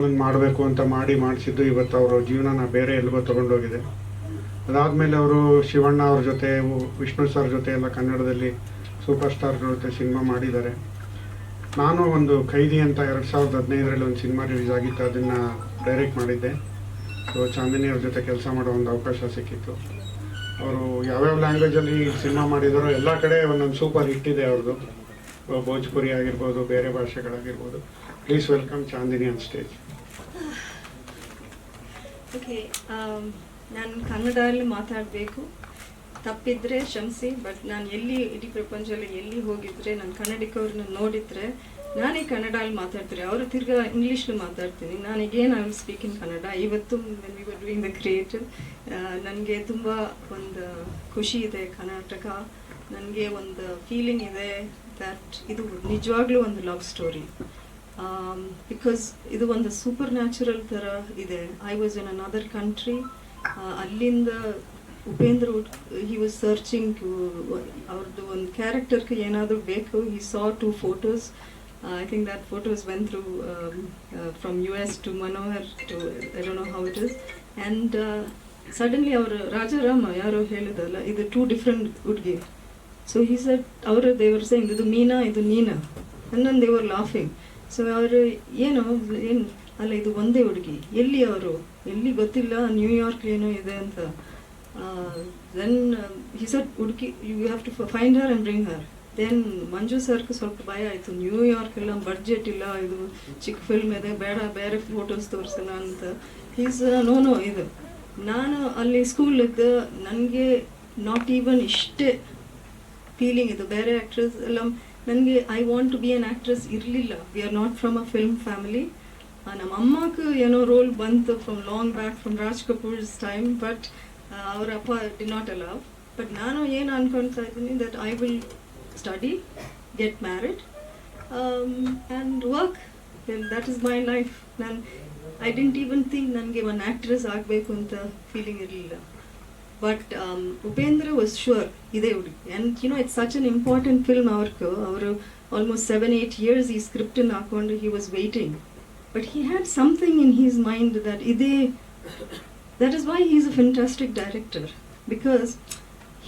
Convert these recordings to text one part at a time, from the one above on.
ಮಾಡಬೇಕು ಅಂತ ಮಾಡಿ ಮಾಡಿಸಿದ್ದು ಇವತ್ತು ಅವರ ಜೀವನನ ಬೇರೆ ಎಲ್ಲಿಗೋ ತಗೊಂಡೋಗಿದೆ. ಅದಾದಮೇಲೆ ಅವರು ಶಿವಣ್ಣ ಅವ್ರ ಜೊತೆ, ವಿಷ್ಣು ಸರ್ ಜೊತೆ ಎಲ್ಲ ಕನ್ನಡದಲ್ಲಿ ಸೂಪರ್ ಸ್ಟಾರ್ಗಳ ಜೊತೆ ಸಿನಿಮಾ ಮಾಡಿದ್ದಾರೆ. ನಾನು ಒಂದು ಖೈದಿ ಅಂತ ಎರಡು ಸಾವಿರದ ಹದಿನೈದರಲ್ಲಿ ಒಂದು ಸಿನಿಮಾ ರಿಲೀಸ್ ಆಗಿತ್ತು, ಅದನ್ನು ಡೈರೆಕ್ಟ್ ಮಾಡಿದ್ದೆ. ಸೊ ಚಾಂದಿನಿ ಅವ್ರ ಜೊತೆ ಕೆಲಸ ಮಾಡೋ ಒಂದು ಅವಕಾಶ ಸಿಕ್ಕಿತ್ತು. ಅವರು ಯಾವ್ಯಾವ ಲ್ಯಾಂಗ್ವೇಜಲ್ಲಿ ಸಿನಿಮಾ ಮಾಡಿದಾರೋ ಎಲ್ಲ ಕಡೆ ಒಂದೊಂದು ಸೂಪರ್ ಹಿಟ್ ಇದೆ ಅವ್ರದ್ದು ಭೋಜ್ಪುರಿ ಆಗಿರ್ಬೋದು, ಬೇರೆ ಭಾಷೆಗಳಾಗಿರ್ಬೋದು. Please welcome Chandini on stage okay ನಾನು ಕನ್ನಡದಲ್ಲಿ ಮಾತಾಡಬೇಕು. ತಪ್ಪಿದ್ರೆ ಕ್ಷಮಿಸಿ ಬಟ್ ನಾನು ಎಲ್ಲಿ ಇಡೀ ಪ್ರಪಂಚದಲ್ಲಿ ಎಲ್ಲಿ ಹೋಗಿದ್ರೆ, ನಾನು ಕನ್ನಡಿಗವ್ರನ್ನ ನೋಡಿದ್ರೆ, ನಾನೇ ಕನ್ನಡಲ್ಲಿ ಮಾತಾಡ್ತೀನಿ. ಅವರು ತಿರ್ಗಾ ಇಂಗ್ಲೀಷಲ್ಲಿ ಮಾತಾಡ್ತೀನಿ. ನಾನು ಈಗೇನು ಐ ಸ್ಪೀಕ್ ಇನ್ ಕನ್ನಡ. ಇವತ್ತು ಡೂಯಿಂಗ್ ದ ಕ್ರಿಯೇಟಿವ್ ನನಗೆ ತುಂಬ ಒಂದು ಖುಷಿ ಇದೆ ಕರ್ನಾಟಕ. ನನಗೆ ಒಂದು ಫೀಲಿಂಗ್ ಇದೆ ದಟ್ ಇದು ನಿಜವಾಗ್ಲೂ ಒಂದು ಲವ್ ಸ್ಟೋರಿ ಬಿಕಾಸ್ ಇದು ಒಂದು ಸೂಪರ್ ನ್ಯಾಚುರಲ್ ಥರ ಇದೆ I was in another country ಅಲ್ಲಿಂದ ಉಪೇಂದ್ರ ಹಿ ವಾಸ್ ಸರ್ಚಿಂಗ್ ಅವ್ರದ್ದು ಒಂದು ಕ್ಯಾರೆಕ್ಟರ್ಗೆ ಏನಾದರೂ ಬೇಕು. He saw two photos I think that photos went through from U S to Manohar to I know how it is and suddenly ಅವರು ರಾಜಾರಾಮ ಯಾರೋ ಹೇಳಿದಲ್ಲ ಇದು ಟೂ ಡಿಫ್ರೆಂಟ್ ಹುಡುಗಿ. ಸೊ ಹಿ ಸೆಟ್ ಅವರ ದೇವರ್ ಸೇಂಗ್ ಇದು ಮೀನಾ, ಇದು ನೀನಾ. ನನ್ನ ದೇವರ್ ಲಾಫಿಂಗ್ ಸೊ ಅವರು ಏನು ಏನು, ಅಲ್ಲ, ಇದು ಒಂದೇ ಹುಡುಗಿ. ಎಲ್ಲಿ ಅವರು? ಎಲ್ಲಿ ಗೊತ್ತಿಲ್ಲ ನ್ಯೂಯಾರ್ಕ್ ಏನೋ ಇದೆ ಅಂತ. ದೆನ್ ಹಿಸ್ ಸೆಟ್ ಹುಡುಗಿ you have to find her and bring her then Manju ಸರ್ಗೆ ಸ್ವಲ್ಪ ಭಯ ಆಯಿತು. ನ್ಯೂಯಾರ್ಕ್ ಎಲ್ಲ ಬಡ್ಜೆಟ್ ಇಲ್ಲ, ಇದು ಚಿಕ್ಕ ಫಿಲ್ಮ್ ಇದೆ, ಬೇಡ, ಬೇರೆ ಫೋಟೋಸ್ ತೋರಿಸೋಣ ಅಂತ. ಹೀಸ್ ನೋ ನೋ ಇದು. ನಾನು ಅಲ್ಲಿ ಸ್ಕೂಲ್ ಇದ್ದ ನನಗೆ ನಾಟ್ ಈವನ್ ಇಷ್ಟೇ ಫೀಲಿಂಗ್ ಇದು. ಬೇರೆ ಆ್ಯಕ್ಟ್ರೆಸ್ ಎಲ್ಲ ನನಗೆ I want to be an actress ಇರಲಿಲ್ಲ. We are not from a film family ನಮ್ಮ ಅಮ್ಮಕ್ಕೆ ಏನೋ ರೋಲ್ ಬಂತು from long back from Raj Kapoor's time but ಅವರ ಅಪ್ಪ ಡಿ ನಾಟ್ ಅಲವ್ ಬಟ್ ನಾನು ಏನು ಅನ್ಕೊಳ್ತಾ ಇದ್ದೀನಿ that I will study get married and work that is my life ನಾನು ಐ ಡೆಂಟ್ ಈವನ್ ಥಿಂಕ್ ನನಗೆ ಒಂದು ಆ್ಯಕ್ಟ್ರೆಸ್ ಆಗಬೇಕು ಅಂತ ಫೀಲಿಂಗ್ ಇರಲಿಲ್ಲ. ಬಟ್ ಉಪೇಂದ್ರ ವಾಸ್ ಶೂರ್ ಇದೇ ಹುಡುಗಿ and you know it's such an important film ಅವ್ರಿಗೆ ಅವರು ಆಲ್ಮೋಸ್ಟ್ ಸೆವೆನ್ ಏಯ್ಟ್ ಇಯರ್ಸ್ ಈ ಸ್ಕ್ರಿಪ್ಟನ್ನು ಹಾಕೊಂಡು he was waiting but he had something in his mind that ಇದೇ that is why he is a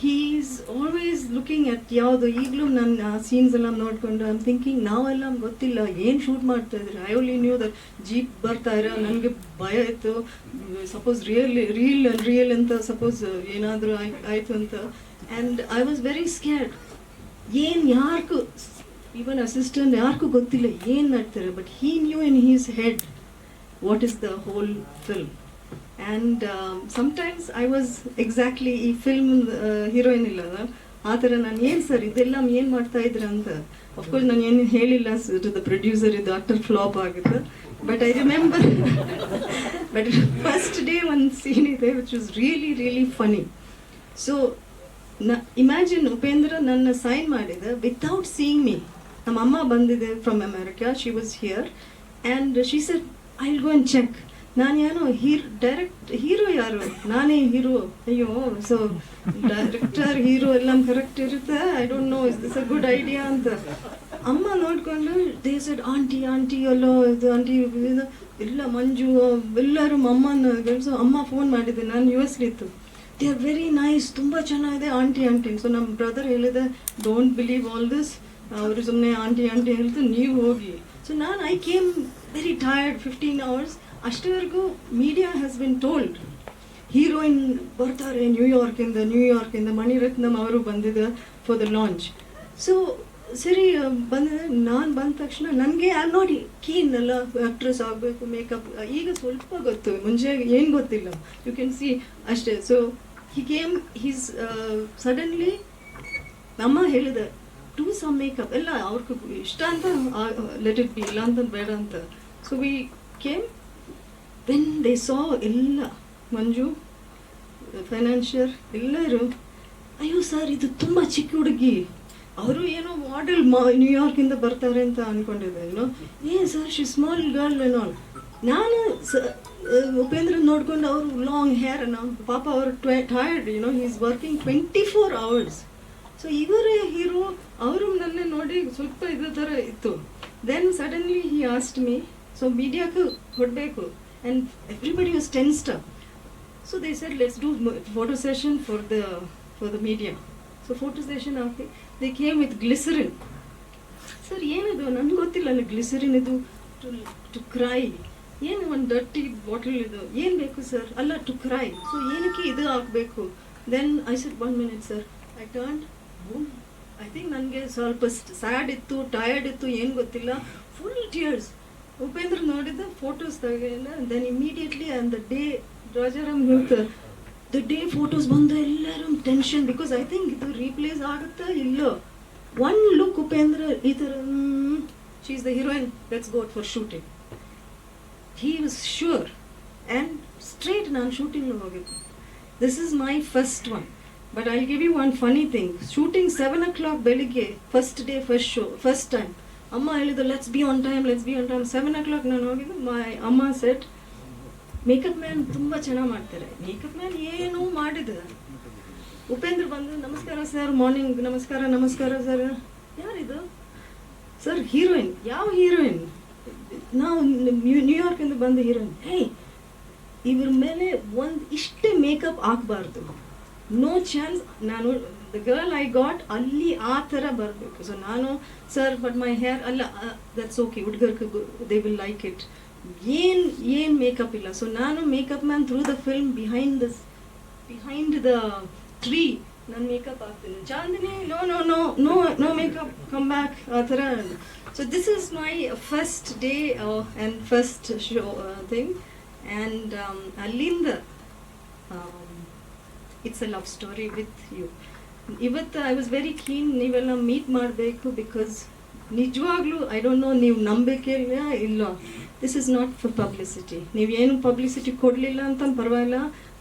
fantastic director because he is always looking at ಯಾವುದು ಈಗಲೂ ನನ್ನ scenes ಎಲ್ಲ ನೋಡಿಕೊಂಡು ಐಮ್ ಥಿಂಕಿಂಗ್ ನಾವೆಲ್ಲ ಗೊತ್ತಿಲ್ಲ, ಏನು ಶೂಟ್ ಮಾಡ್ತಾ ಇದ್ರೆ I only knew that jeep ಬರ್ತಾ ಇರೋ, ನನಗೆ ಭಯ ಇತ್ತು. ಸಪೋಸ್ ರಿಯಲ್ ರಿಯಲ್ ರಿಯಲ್ ಅಂತ ಸಪೋಸ್ ಏನಾದರೂ ಆಯಿತು ಅಂತ. And I was very scared ಏನು ಯಾರಿಗೂ ಈವನ್ ಅಸಿಸ್ಟೆಂಟ್ ಯಾರಿಗೂ ಗೊತ್ತಿಲ್ಲ ಏನು ಮಾಡ್ತಾರೆ but he knew in his head what is the whole film and sometimes I was exactly ಈ ಫಿಲ್ಮ್ ಹೀರೋಯಿನ್ ಇಲ್ಲ ಆ ಥರ ನಾನು ಏನು ಸರ್ ಇದೆಲ್ಲ ಏನು ಮಾಡ್ತಾ ಇದ್ರ ಅಂತ. ಅಫ್ಕೋರ್ಸ್ ನಾನು ಏನು ಹೇಳಿಲ್ಲ ಟು ದ ಪ್ರೊಡ್ಯೂಸರ್ ಇದು ಆಕ್ಟರ್ ಫ್ಲಾಪ್ ಆಗುತ್ತೆ. But I remember but first day ಒಂದು ಸೀನ್ ಇದೆ which was really really funny so ನ ಇಮ್ಯಾಜಿನ್ ಉಪೇಂದ್ರ ನನ್ನ ಸೈನ್ ಮಾಡಿದೆ ವಿತೌಟ್ ಸೀಯಿಂಗ್ ಮೀ ನಮ್ಮ ಅಮ್ಮ ಬಂದಿದೆ from America she was here and she sir I will go and check ನಾನು ಏನೋ ಹೀರೋ, ಡೈರೆಕ್ಟ್ ಹೀರೋ ಯಾರು? ನಾನೇ ಹೀರೋ. ಅಯ್ಯೋ ಸೊ ಡೈರೆಕ್ಟರ್ ಹೀರೋ ಎಲ್ಲ ಕರೆಕ್ಟ್ ಇರುತ್ತೆ. I don't know is this a good idea ಅಂತ. ಅಮ್ಮ ನೋಡ್ಕೊಂಡು ದೇ ಸೆಡ್ ಆಂಟಿ ಆಂಟಿ ಅಲ್ಲೋ ಇದು ಆಂಟಿ ಇಲ್ಲ ಮಂಜು, ಎಲ್ಲರೂ ಅಮ್ಮನ ಸೊ ಅಮ್ಮ ಫೋನ್ ಮಾಡಿದ್ದೆ ನಾನು ಯು ಎಸ್ ಇತ್ತು. ದೇ ಆರ್ ವೆರಿ ನೈಸ್ ತುಂಬ ಚೆನ್ನಾಗಿದೆ ಆಂಟಿ ಆಂಟಿ ಸೊ ನಮ್ಮ ಬ್ರದರ್ ಹೇಳಿದೆ ಡೋಂಟ್ ಬಿಲೀವ್ ಆಲ್ ದಿಸ್ ಅವರು ಸುಮ್ಮನೆ ಆಂಟಿ ಆಂಟಿ ಹೇಳ್ತು, ನೀವು ಹೋಗಿ. ಸೊ ನಾನು I came very tired fifteen hours ಅಷ್ಟವರೆಗೂ media has been told heroine ಬರ್ತಾರೆ ನ್ಯೂಯಾರ್ಕಿಂದ ನ್ಯೂಯಾರ್ಕಿಂದ ಮಣಿರತ್ನಂ ಅವರು ಬಂದಿದ್ದ ಫಾರ್ ದ ಲಾಂಚ್ ಸೊ ಸರಿ ಬಂದ, ನಾನು ಬಂದ ತಕ್ಷಣ ನನಗೆ ನೋಡಿ ಕೀನ್ ಎಲ್ಲ ಆ್ಯಕ್ಟ್ರೆಸ್ ಆಗಬೇಕು ಮೇಕಪ್ ಈಗ ಸ್ವಲ್ಪ ಗೊತ್ತು, ಮುಂಚೆ ಏನು ಗೊತ್ತಿಲ್ಲ. ಯು ಕ್ಯಾನ್ ಸಿ ಅಷ್ಟೇ. So he came his suddenly ನಮ್ಮ ಹೇಳಿದ ಟು ಸಮ್ ಮೇಕಪ್ ಎಲ್ಲ ಅವ್ರಿಗೂ ಇಷ್ಟ ಅಂತ ಲೆಟ್ ಇಟ್ ಬಿ ಇಲ್ಲ ಅಂತ ಬೇಡ ಅಂತ. So we came when they saw ಎಲ್ಲ ಮಂಜು ಫೈನಾನ್ಷಿಯರ್ ಎಲ್ಲರೂ ಅಯ್ಯೋ ಸರ್ ಇದು ತುಂಬ ಚಿಕ್ಕ ಹುಡುಗಿ ಅವರು ಏನೋ ಮಾಡೆಲ್ ಮಾ ನ್ಯೂಯಾರ್ಕಿಂದ ಬರ್ತಾರೆ ಅಂತ ಅನ್ಕೊಂಡಿದ್ದೆ ಏನೋ ಏ ಸರ್ ಶಿ ಸ್ಮಾಲ್ ಗರ್ಲ್ ಏನೋ ನಾನು ಸ ಉಪೇಂದ್ರ ನೋಡ್ಕೊಂಡು ಅವರು ಲಾಂಗ್ ಹೇರ್ ಪಾಪ ಅವರು ಟ್ವೆ tired you know is working twenty four hours so ಇವರೇ ಹೀರೋ ಅವರು ನನ್ನ ನೋಡಿ ಸ್ವಲ್ಪ ಇದ್ರ ಥರ ಇತ್ತು then suddenly he asked me so ಮೀಡಿಯಾಕ್ಕೆ ಕೊಡಬೇಕು and everybody tensed up. So they said, let's do photo session for the for the media. So photo session hockey they came with glycerin sir ಏನಿದು? ನನಗೆ ಗೊತ್ತಿಲ್ಲ ನನಗೆ glycerine ಇದು to to CRY ಏನು ಒಂದು dirty bottle ಇದು? ಏನು ಬೇಕು ಸರ್ ಅಲ್ಲ ಟು ಕ್ರೈ ಸೊ ಏನಕ್ಕೆ ಇದು ಹಾಕಬೇಕು then I said one minute sir I turn boom I think ನನಗೆ ಸ್ವಲ್ಪ ಸ್ಯಾಡ್ ಇತ್ತು ಟಯರ್ಡ್ ಇತ್ತು ಏನು ಗೊತ್ತಿಲ್ಲ. ಫುಲ್ ಟಿಯರ್ಸ್ ಉಪೇಂದ್ರ ನೋಡಿದ photos ತೆಗೆಲ್ಲ then immediately on the day Rajaram the day photos ಬಂದು ಎಲ್ಲರೂ ಟೆನ್ಷನ್ ಬಿಕಾಸ್ ಐ ಥಿಂಕ್ ಇದು ರೀಪ್ಲೇಸ್ ಆಗುತ್ತಾ ಇಲ್ಲೋ? ಒನ್ ಲುಕ್ ಉಪೇಂದ್ರ, ಈ ಥರ she is the heroine let's got for shooting he was sure and straight ನಾನು shooting ಹೋಗಿದ್ದು. This is my first one but I give you one funny thing shooting seven o'clock ಬೆಳಿಗ್ಗೆ first day first show first time ಅಮ್ಮ ಹೇಳಿದ್ರು let's be on time let's be on time seven o'clock ನಾನು ಹೋಗಿದ್ದು ಮೈ ಅಮ್ಮ set makeup man ತುಂಬ ಚೆನ್ನಾಗಿ ಮಾಡ್ತಾರೆ. Makeup man ಏನೂ ಮಾಡಿದ ಉಪೇಂದ್ರ ಬಂದು, ನಮಸ್ಕಾರ ಸರ್ ಮಾರ್ನಿಂಗ್ ನಮಸ್ಕಾರ ನಮಸ್ಕಾರ ಸರ್ ಯಾರಿದು? ಸರ್ ಹೀರೋಯಿನ್ ಯಾವ ಹೀರೋಯಿನ್ ನಾವು ನ್ಯೂಯಾರ್ಕಿಂದ ಬಂದ ಹೀರೋಯಿನ್ ಹೇ ಇವ್ರ ಮೇಲೆ ಒಂದು ಇಷ್ಟೇ ಮೇಕಪ್ ಹಾಕ್ಬಾರ್ದು. ನೋ ಚಾನ್ಸ್ ನಾನು ದ ಗರ್ಲ್ ಐ ಗಾಟ್ ಅಲ್ಲಿ ಆ ಥರ ಬರಬೇಕು. ಸೊ ನಾನು ಸರ್ ಬಟ್ ಮೈ ಹೇರ್ ಅಲ್ಲ ದಟ್ಸ್ ಓಕೆ ಹುಡುಗರ್ಗೆ ದೇ ವಿಲ್ ಲೈಕ್ ಇಟ್ ಏನು ಏನು ಮೇಕಪ್ ಇಲ್ಲ. ಸೊ ನಾನು makeup man through the film behind the behind the tree ನಾನು ಮೇಕಪ್ ಆಗ್ತೀನಿ Chandini no no no no no makeup come back ಆ ಥರ so this is my first day and first show thing and ಅಲ್ಲಿಂದ it's a love story with you ಇವತ್ತು I was very keen ನೀವೆಲ್ಲ meet ಮಾಡಬೇಕು because ನಿಜವಾಗ್ಲೂ I don't know ನೀವು ನಂಬಿಕೆಲ್ಲ ಇಲ್ಲ this is not for publicity ನೀವೇನು publicity ಕೊಡಲಿಲ್ಲ ಅಂತ ಪರವಾಗಿಲ್ಲ.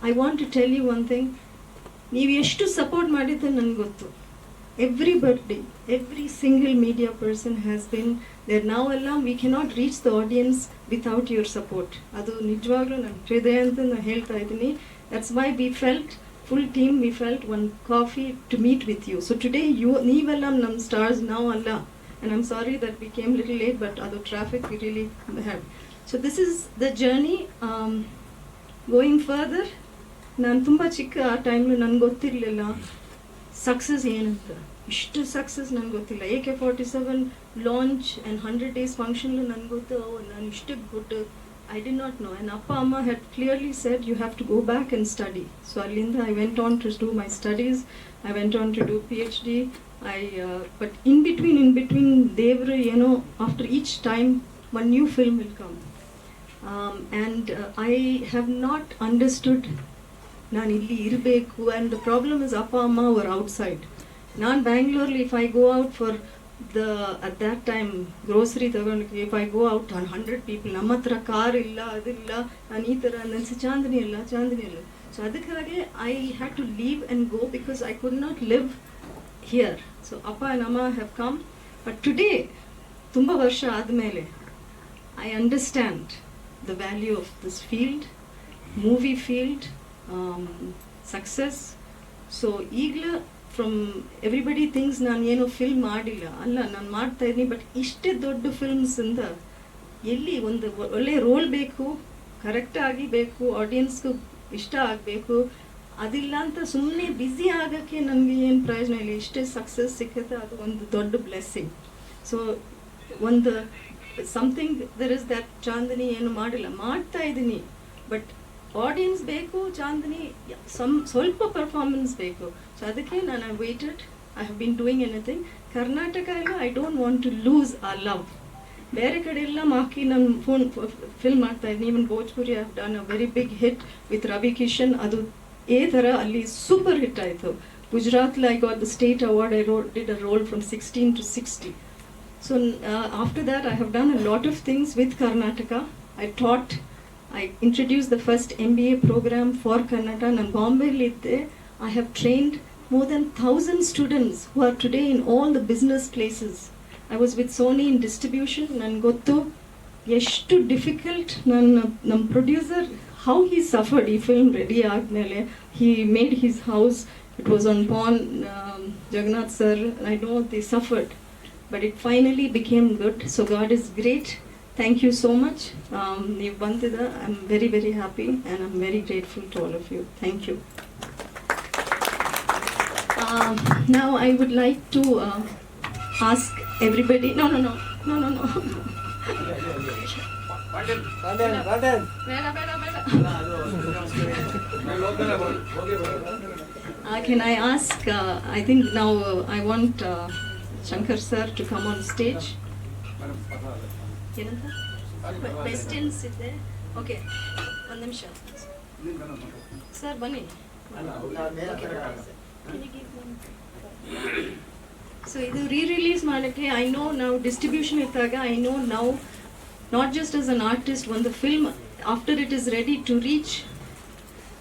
I want to tell you one thing ನೀವು ಎಷ್ಟು ಸಪೋರ್ಟ್ ಮಾಡಿದ್ದು ನನಗೆ ಗೊತ್ತು. Every birthday every single media person has been there ನಾವೆಲ್ಲ we cannot reach the audience without your support ಅದು ನಿಜವಾಗ್ಲೂ ನನ್ನ ಹೃದಯ ಅಂತ ನಾನು ಹೇಳ್ತಾ ಇದ್ದೀನಿ. That's why we felt full team we felt one coffee to meet with you so today you ನೀವೆಲ್ಲ ನಮ್ಮ ಸ್ಟಾರ್ಸ್ ನಾವು ಅಲ್ಲ and I'm sorry that we came little late but ಅದು traffic really had so this is the journey going further ನಾನು ತುಂಬ ಚಿಕ್ಕ ಆ ಟೈಮ್ಲು ನನಗೆ ಗೊತ್ತಿರಲಿಲ್ಲ. ಸಕ್ಸಸ್ ಏನಂತ. ಇಷ್ಟು ಸಕ್ಸಸ್ ನನಗೆ ಗೊತ್ತಿಲ್ಲ. A K forty seven launch and hundred days ಫಂಕ್ಷನ್ಲು ನನಗೆ ಗೊತ್ತು ನಾನು ಇಷ್ಟು good I did not know and ಅಪ್ಪ ಅಮ್ಮ had clearly said you have to go back and study so ಅಲ್ಲಿಂದ I went on to do my studies I went on to do P H D I but in between in between ದೇವರು ಏನೋ after each time one new film will come and I have not understood ನಾನು ಇಲ್ಲಿ ಇರಬೇಕು and the problem is ಅಪ್ಪ ಅಮ್ಮ hour outside ನಾನು ಬ್ಯಾಂಗ್ಳೂರ್ಲಿ if I go out for the at that time grocery ತಗೊಳ್ಲಿಕ್ಕೆ if I go out on hundred people ನಮ್ಮ ಹತ್ರ car ಇಲ್ಲ ಅದಿಲ್ಲ ನಾನು ಈ ಥರ, ನನ್ನ ಚಾಂದಿನಿ ಇಲ್ಲ ಚಾಂದಿನಿ ಇಲ್ಲ ಸೊ ಅದಕ್ಕಾಗಿ I had to leave and go because I could not live here so ಅಪ್ಪ ಆ್ಯಂಡ್ ಅಮ್ಮ ಹ್ಯಾವ್ ಕಮ್ ಬಟ್ ಟುಡೇ ತುಂಬ ವರ್ಷ ಆದಮೇಲೆ I understand the value of this field movie field success so ಈಗಲೂ ಫ್ರಮ್ ಎವ್ರಿಬಡಿ ಥಿಂಗ್ಸ್ ನಾನು ಏನು film ಮಾಡಿಲ್ಲ. ಅಲ್ಲ, ನಾನು ಮಾಡ್ತಾ ಇದ್ದೀನಿ ಬಟ್ ಇಷ್ಟೇ ದೊಡ್ಡ ಫಿಲ್ಮ್ಸಿಂದ ಎಲ್ಲಿ ಒಂದು ಒಳ್ಳೆ ರೋಲ್ ಬೇಕು ಕರೆಕ್ಟಾಗಿ ಬೇಕು ಆಡಿಯನ್ಸ್ಗೂ ಇಷ್ಟ ಆಗಬೇಕು, ಅದಿಲ್ಲ ಅಂತ ಸುಮ್ಮನೆ ಬ್ಯುಸಿ ಆಗೋಕ್ಕೆ ನನಗೆ ಏನು ಪ್ರಯೋಜನ ಇಲ್ಲ. ಇಷ್ಟೇ ಸಕ್ಸಸ್ ಸಿಕ್ಕುತ್ತೆ ಅದು ಒಂದು ದೊಡ್ಡ ಬ್ಲೆಸ್ಸಿಂಗ್ ಸೊ ಒಂದು something there is that Chandini ಏನು ಮಾಡಿಲ್ಲ. ಮಾಡ್ತಾ ಇದ್ದೀನಿ ಬಟ್ ಆಡಿಯನ್ಸ್ ಬೇಕು, ಚಾಂದಿನಿ ಸಮ್ ಸ್ವಲ್ಪ ಪರ್ಫಾರ್ಮೆನ್ಸ್ ಬೇಕು. ಸೊ ಅದಕ್ಕೆ ನಾನು I waited I have been doing anything Karnataka ಎಲ್ಲ I don't want to lose a love ಬೇರೆ ಕಡೆ ಎಲ್ಲ ಮಾಕಿ ನಾನು ಫೋನ್ ಫಿಲ್ಮ್ ಮಾಡ್ತಾ ಇದ್ದೀನಿ. Even Bhojpuri have done a very big hit with Ravi Kishan ಅದು ಏ ಥರ ಅಲ್ಲಿ ಸೂಪರ್ ಹಿಟ್ ಆಯಿತು. Gujarat like are the state award I role did a role from sixteen to sixty so after that I have done a lot of things with Karnataka I taught I introduced the first MBA program for Kannada. ನಾನು ಬಾಂಬೆಲಿದ್ದೆ I have trained more than thousand students who are today in all the business places I was with Sony in distribution ನನಗೆ ಗೊತ್ತು ಎಷ್ಟು difficult ನನ್ನ ನಮ್ಮ producer how he suffered ಈ film ready ಆದಮೇಲೆ he made his house it was on pawn Jagannath sir I know the suffered but it finally became good. So God is great. Thank you so much ನೀವು ಬಂದಿದ್ದ I am very very happy and I am very grateful to all of you thank you ನಾವು I would like to ask everybody no no no no no no ಬೇಡ ಬೇಡ ಬೇಡ Uh, can I ask, uh, I think now uh, I want uh, Shankar sir to come on stage. ಏನಂತ questions ಇದೆ okay ಒಂದು ನಿಮಿಷ sir ಬನ್ನಿ so ಇದು ರೀ ರಿಲೀಸ್ ಮಾಡೋಕ್ಕೆ ಐ ನೋ ನಾವು ಡಿಸ್ಟ್ರಿಬ್ಯೂಷನ್ ಇದ್ದಾಗ ಐ ನೋ ನಾವು not just as an artist ಒಂದು film after it is ready to reach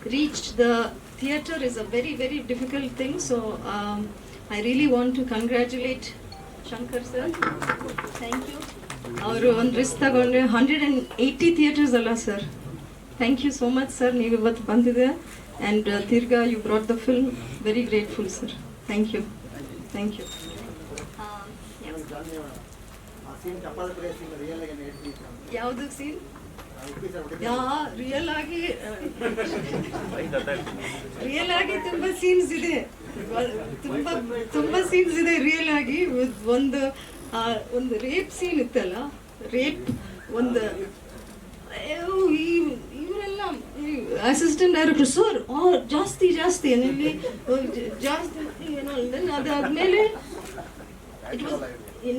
reached the theatre is a very very difficult thing so um, i really want to congratulate shankar sir thank you ಅವರು ಒಂದು risk ತಗೊಂಡ್ರೆ hundred and eighty theatres ಅಲ್ಲ sir thank you so much sir ನೀವು ಇವತ್ತು ಬಂದಿದೆ. And ತಿರ್ಗಾ you brought the film very grateful sir thank you thank you ಯಾವುದು scene ಯಾ ರಿಯಲ್ ಆಗಿ ರಿಯಲ್ ಆಗಿ ತುಂಬಾ ಸೀನ್ಸ್ ಇದೆ. ತುಂಬಾ ತುಂಬಾ ಸೀನ್ಸ್ ಇದೆ ರಿಯಲ್ ಆಗಿ. ಒಂದು ಆ, ಒಂದು ರೇಪ್ ಸೀನ್ ಇತ್ತಲ್ಲ? ರೇಪ್ ಒಂದು ಇವರೆಲ್ಲ ಅಸಿಸ್ಟೆಂಟ್ ಡೈರೆಕ್ಟರ್ ಸರ್ ಜಾಸ್ತಿ ಜಾಸ್ತಿ ಜಾಸ್ತಿ ಏನೋ ಅದಾದ್ಮೇಲೆ ಇಟ್ ವಾಸ್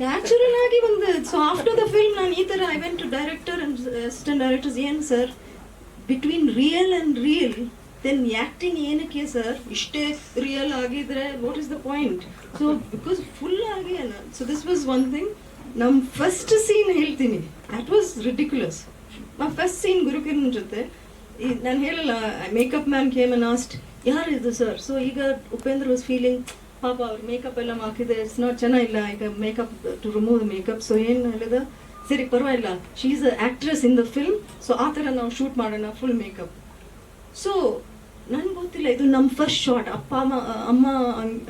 ನ್ಯಾಚುರಲ್ ಆಗಿ ಒಂದು ಸೊ ಆಫ್ಟರ್ ದ ಫಿಲ್ಮ್ ನಾನು ಈ ಥರ I went to director and assistant directors ಏನು sir between real and real then acting ಏನಕ್ಕೆ ಸರ್ ಇಷ್ಟೇ ರಿಯಲ್ ಆಗಿದ್ರೆ what is the point so because full ಆಗಿ so this was one thing ನಮ್ಮ first scene ಹೇಳ್ತೀನಿ that was ridiculous my first scene Gurukiran ಜೊತೆ ನಾನು ಹೇಳಲ್ಲ makeup man came and asked ಯಾರು ಇದು ಸರ್ ಸೊ ಈಗ ಉಪೇಂದ್ರ ವಾಸ್ ಫೀಲಿಂಗ್ ಪಾಪ ಅವ್ರು ಮೇಕಪ್ ಎಲ್ಲ ಹಾಕಿದೆ ಇಟ್ಸ್ ನಾಟ್ ಚೆನ್ನಾಗಿಲ್ಲ ಈಗ makeup to remove makeup so ಏನು ಹೇಳಿದ ಸರಿ ಪರವಾಗಿಲ್ಲ she is a in the film so ಆ ಥರ ನಾವು ಶೂಟ್ ಮಾಡೋಣ ಫುಲ್ ಮೇಕಪ್ ಸೊ ನನ್ಗೆ ಗೊತ್ತಿಲ್ಲ, ಇದು ನಮ್ಮ ಫಸ್ಟ್ ಶಾಟ್ ಅಪ್ಪ, ಅಮ್ಮ ಅಮ್ಮ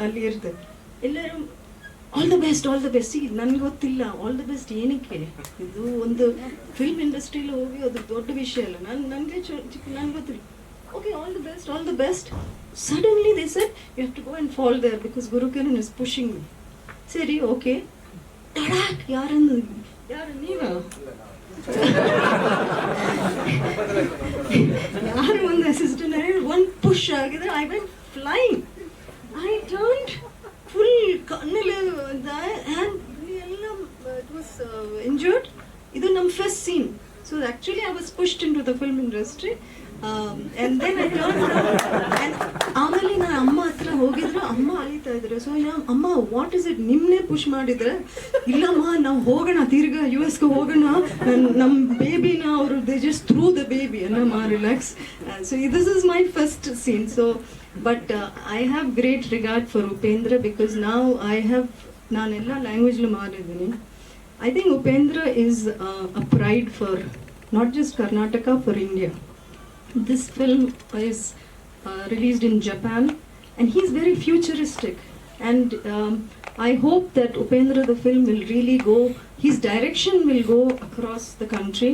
ಅಲ್ಲಿ ಇರ್ತದೆ. ಎಲ್ಲರೂ all the best all the best ಈಗ ನನ್ಗೆ ಗೊತ್ತಿಲ್ಲ. ಆಲ್ ದ ಬೆಸ್ಟ್ ಏನಕ್ಕೆ? ಇದು ಒಂದು ಫಿಲ್ಮ್ ಇಂಡಸ್ಟ್ರಿಲಿ ಹೋಗಿ ಅದು ದೊಡ್ಡ ವಿಷಯ ಅಲ್ಲ. ನಾನು, ನನಗೆ ಚಿಕ್ಕ, ನನ್ಗೆ ಗೊತ್ತಿಲ್ಲ. Okay all the best all the best suddenly they set you have to go and fall there because Gurukiran is pushing ಸರಿ ಓಕೆ ಟಡಾಕ್ ಯಾರನ್ನು, ಯಾರು, ನೀವಾ? ಯಾರು ಒಂದು ಅಸಿಸ್ಟೆಂಟ್ ಒಂದು ಪುಷ್ ಆಗಿದ್ರೆ I went flying I turn full ಕಣ್ಣಲ್ಲಿ ಹ್ಯಾಂಡ್ ಎಲ್ಲ ಇಟ್ ವಾಸ್ ಇಂಜರ್ಡ್ ಇದು ನಮ್ಮ first scene so actually I was pushed into the film industry and then I turn ಆಮೇಲೆ ನಾನು ಅಮ್ಮ ಹತ್ರ ಹೋಗಿದ್ರು ಅಮ್ಮ ಅಲಿತಾ ಸೊ ಯಾ ಅಮ್ಮ ವಾಟ್ ಇಸ್ ಇಟ್ ನಿಮ್ಮನ್ನೇ ಪುಷ್ ಮಾಡಿದ್ರೆ ಇಲ್ಲಮ್ಮ ನಾವು ಹೋಗೋಣ ತಿರ್ಗಾ ಯು ಎಸ್ಗೆ ಹೋಗೋಣ. ನಮ್ಮ ಬೇಬಿನ ಅವರು they just threw the baby ಅಲ್ಲಮ್ಮ relax so this is my first scene so but I have great regard for Upendra because ನಾವು ಐ ಹ್ಯಾವ್ ನಾನೆಲ್ಲ ಲ್ಯಾಂಗ್ವೇಜ್ಲು ಮಾಡಿದ್ದೀನಿ I think Upendra is a pride for not just Karnataka for India this film is uh, released in Japan and he's very futuristic. And um, I hope that Upendra the film will really go his direction will go across the country